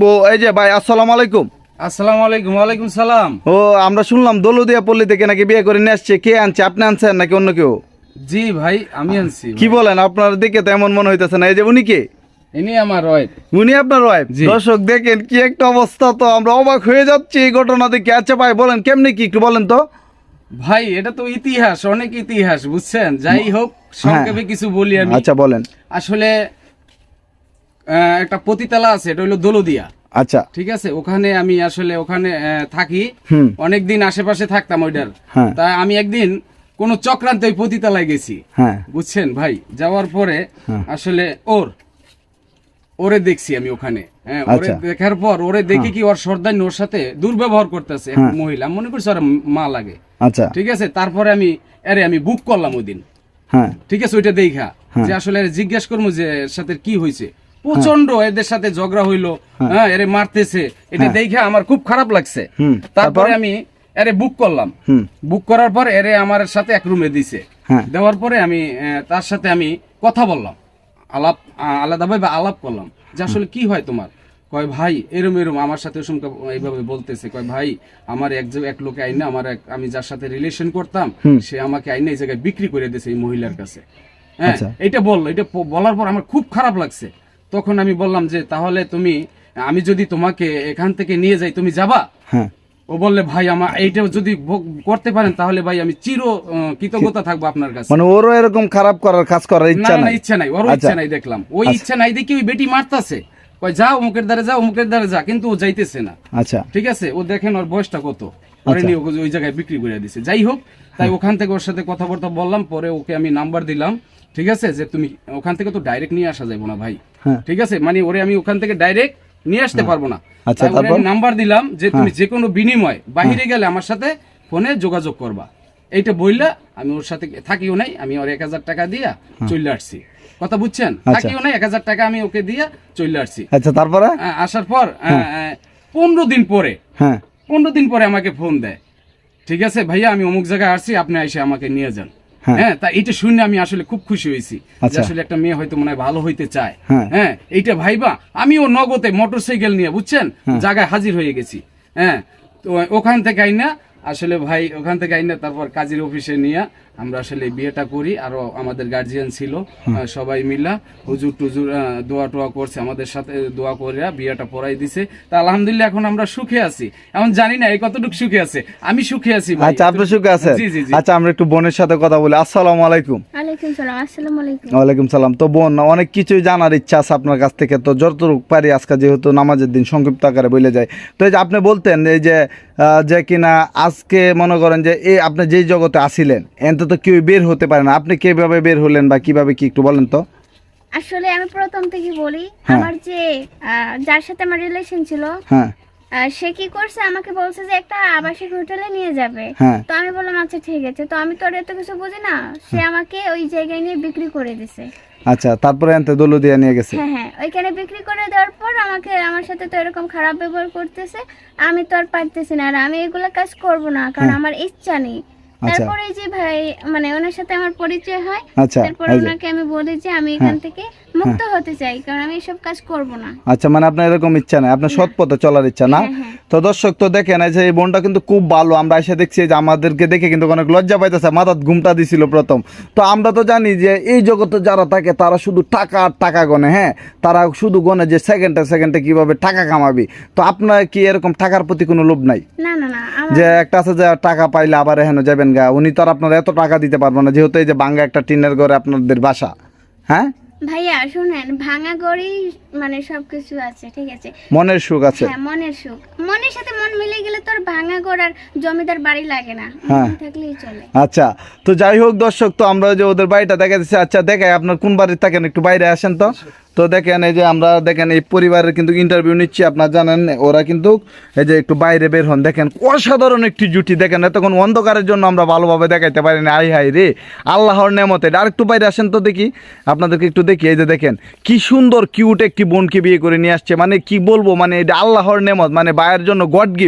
দেখব। এই যে ভাই আসসালামু আলাইকুম। আসসালামু আলাইকুম ওয়ালাইকুম সালাম। ও আমরা শুনলাম দৌলদিয়া পল্লী থেকে নাকি বিয়ে করে নিয়ে আসছে। কে আনছে আপনি আনছেন নাকি অন্য কেউ? জি ভাই আমি আনছি কি বলেন আপনার দিকে তো এমন মনে হইতেছে না। এই যে উনি কে? ইনি আমার ওয়াইফ উনি আপনার ওয়াইফ দর্শক দেখেন কি একটা অবস্থা তো আমরা অবাক হয়ে যাচ্ছি এই ঘটনা দেখে। আচ্ছা ভাই বলেন কেমনি কি একটু বলেন তো। ভাই এটা তো ইতিহাস অনেক ইতিহাস বুঝছেন? যাই হোক সংক্ষেপে কিছু বলি আমি। আচ্ছা বলেন। আসলে একটা পতিতালা আছে এটা হলো দোলদিয়া। আচ্ছা। ঠিক আছে? ওখানে আমি আসলে ওখানে থাকি। হুম। অনেক দিন আশেপাশে থাকতাম ওইটার। হ্যাঁ। তা আমি একদিন কোন চক্রান্তে ওই পতিতালায় গেছি। হ্যাঁ। বুঝছেন ভাই? যাওয়ার পরে হ্যাঁ। আসলে ওর ওরে দেখছি আমি ওখানে। হ্যাঁ ওরে আচ্ছা। দেখার পর ওরে দেখি কি ওর সর্দার ওর সাথে দুর্ব্যবহার করতেছে। মহিলা। মনে করছি ওর মা লাগে। আচ্ছা। ঠিক আছে? তারপরে আমি আরে আমি বুক করলাম ওই দিন। হ্যাঁ। ঠিক আছে? ওইটা দেখা। যে আসলে জিজ্ঞেস করব যে সাথে কি হয়েছে। প্রচণ্ড এদের সাথে ঝগড়া হইল হ্যাঁ। এরে মারতেছে। এটা দেখে আমার খুব খারাপ লাগছে। তারপরে আমি এরে বুক করলাম। বুক করার পর এরে আমার সাথে এক রুমে দিছে। হ্যাঁ। দেওয়ার পরে আমি তার সাথে আমি কথা বললাম। আলাপ আলাদাভাবে আলাপ করলাম। যে আসলে কি হয় তোমার? কয় ভাই এরম এরম আমার সাথে ওসম এইভাবে বলতেছে। কয় ভাই আমার এক এক লোকে আইনা আমার এক আমি যার সাথে রিলেশন করতাম সে আমাকে আইনা এই জায়গায় বিক্রি করে দিয়েছে এই মহিলার কাছে। হ্যাঁ আচ্ছা। এটা বলল। এটা বলার পর আমার খুব খারাপ লাগছে। তখন আমি বললাম যে তাহলে তুমি আমি যদি তোমাকে এখান থেকে নিয়ে যাই তুমি যাবা? হ্যাঁ। ও বললে ভাই আমার এইটা যদি করতে পারেন তাহলে ভাই আমি চির কৃতজ্ঞতা থাকব আপনার কাছে। মানে ওরও এরকম খারাপ করার কাজ করার ইচ্ছা নাই? ইচ্ছা নাই ওর আচ্ছা। ইচ্ছা নাই দেখলাম। ওই ইচ্ছা নাই দেখি ওই বেটি মারতাছে। কয় যা অমুকের দ্বারে যা অমুকের দ্বারে যা। কিন্তু ও যাইতেছে না। আচ্ছা। ঠিক আছে? ও দেখেন ওর বয়সটা কত। ওরে নিয়ে ওকে ওই জায়গায় বিক্রি করে দিছে। যাই হোক তাই ওখান থেকে ওর সাথে কথাবার্তা বললাম পরে ওকে আমি নাম্বার দিলাম। ঠিক আছে? যে তুমি ওখান থেকে তো ডাইরেক্ট নিয়ে আসা যাবে না ভাই। হ্যাঁ। ঠিক আছে? মানে ওরে আমি ওখান থেকে ডাইরেক্ট নিয়ে আসতে পারব না। আচ্ছা, নাম্বার দিলাম যে তুমি যে কোনো বিনিময় বাহিরে গেলে আমার সাথে ফোনে যোগাযোগ করবা। এইটা বললা আমি ওর সাথে থাকিও নাই আমি ওর এক হাজার টাকা দিয়া চলে আসছি। কথা বুঝছেন? থাকিও নাই এক হাজার টাকা আমি ওকে দিয়া চলে আসছি। আচ্ছা তারপরে? আসার পর পনেরো দিন পরে হ্যাঁ। পনেরো দিন পরে আমাকে ফোন দেয়। ঠিক আছে ভাইয়া আমি অমুক জায়গায় আসছি আপনি এসে আমাকে নিয়ে যান। হ্যাঁ। হ্যাঁ তা এটা শুনে আমি আসলে খুব খুশি হয়েছি যে আচ্ছা। আসলে একটা মেয়ে হয়তো মনে হয় ভালো হইতে চায়। হ্যাঁ। হ্যাঁ এইটা ভাইবা আমিও নগদে মোটর সাইকেল নিয়ে বুঝছেন? জায়গায় হাজির হয়ে গেছি। হ্যাঁ তো ওখান থেকে আইনা আসলে ভাই ওখান থেকে আইনা তারপর কাজীর অফিসে নিয়ে আমরা আসলে বিয়েটা করি আরও আমাদের গার্জিয়ান ছিল সবাই মিলা হুজুর টুজুর দোয়া টোয়া করছে আমাদের সাথে দোয়া করে বিয়েটা পড়াই দিছে। তা আলহামদুলিল্লাহ এখন আমরা সুখে আছি। এখন জানি না এই কতটুকু সুখে আছে। আমি সুখে আছি ভাই। আচ্ছা আপনি সুখে আছেন? জি জি জি। আচ্ছা আমরা একটু বোনের সাথে কথা বলি। আসসালামু আলাইকুম। ওয়ালাইকুম সালাম আসসালামু আলাইকুম। ওয়ালাইকুম সালাম। তো বোন অনেক কিছুই জানার ইচ্ছা আছে আপনার কাছ থেকে। তো যতটুকু পারি আজকে যেহেতু নামাজের দিন সংক্ষিপ্ত আকারে বলে যায় তো এই যে আপনি বলতেন এই যে যে কিনা আজকে মনে করেন যে এই আপনি যেই জগতে আসিলেন এনতে তো কেউ বের হতে পারে না। আপনি কীভাবে বের হলেন বা কীভাবে কি একটু বলেন তো? আসলে আমি প্রথম থেকে বলি হ্যাঁ। আমার যে যার সাথে আমার রিলেশন ছিল হ্যাঁ। সে কি করছে? আমাকে বলছে যে একটা আবাসিক হোটেলে নিয়ে যাবে। হ্যাঁ। তো আমি বললাম আচ্ছা ঠিক আছে। তো আমি তো আর এত কিছু বুঝি না সে আমাকে ওই জায়গায় নিয়ে বিক্রি করে দিছে। আচ্ছা তারপরে এনতে দলু দিয়ে নিয়ে গেছে? হ্যাঁ হ্যাঁ ওইখানে বিক্রি করে দেওয়ার পর আমাকে আমার সাথে তো এরকম খারাপ ব্যবহার করতেছে আমি তো আর পারতেছি না আর আমি এগুলো কাজ করব না কারণ হ্যাঁ। আমার ইচ্ছা নেই। তারপরে যে ভাই মানে ওনার সাথে আমার পরিচয় হয় আচ্ছা তারপর ওনাকে আমি বলি যে আমি এখান থেকে মুক্ত হতে চাই কারণ আমি এসব কাজ করব না। আচ্ছা মানে আপনার এরকম ইচ্ছা নাই আপনার সৎ পথে চলার ইচ্ছা না? হ্যাঁ, হ্যাঁ। তো দর্শক তো দেখেন এই যে এই বোনটা কিন্তু খুব ভালো। আমরা এসে দেখছি যে আমাদেরকে দেখে কিন্তু অনেক লজ্জা পাইতেছে মাথার ঘুমটা দিছিল প্রথম। তো আমরা তো জানি যে এই জগতে যারা থাকে তারা শুধু টাকা আর টাকা গনে হ্যাঁ? তারা শুধু গনে যে সেকেন্ডে সেকেন্ডে কীভাবে টাকা কামাবি। তো আপনার কি এরকম টাকার প্রতি কোনো লোভ নাই? যে একটা আছে যে টাকা পাইলে আবার এখানে যাবেন গা। উনি তো আর আপনার এত টাকা দিতে পারব না যেহেতু এই যে বাঙ্গা একটা টিনের ঘরে আপনাদের বাসা হ্যাঁ? ভাইয়া শুনেন ভাঙা গড়ি মানে সবকিছু আছে ঠিক আছে। মনের সুখ আছে? হ্যাঁ মনের সুখ। মনের সাথে মন মিলে গেলে তোর ভাঙা গড় আর জমিদার বাড়ি লাগে না। হ্যাঁ। মন থাকলেই চলে। আচ্ছা তো যাই হোক দর্শক তো আমরা যে ওদের বাড়িটা দেখা যাচ্ছে আচ্ছা দেখাই আপনার কোন বাড়ির থাকেন একটু বাইরে আসেন তো। তো দেখেন এই যে আমরা দেখেন এই পরিবারের কিন্তু ইন্টারভিউ নিচ্ছি, আপনার জানেন, ওরা কিন্তু এই যে একটু বাইরে বের হন। দেখেন অসাধারণ একটি জুটি, দেখেন, এতক্ষণ অন্ধকারের জন্য আমরা ভালোভাবে দেখাইতে পারি না আই হাই রে, আল্লাহর নেমতে আর একটু বাইরে আসেন তো দেখি, আপনাদেরকে একটু দেখি। এই যে দেখেন, কি সুন্দর কিউট একটি বোনকে বিয়ে করে নিয়ে আসছে। মানে কি বলব মানে এটা আল্লাহর নেমত মানে বায়ের জন্য গড গিফট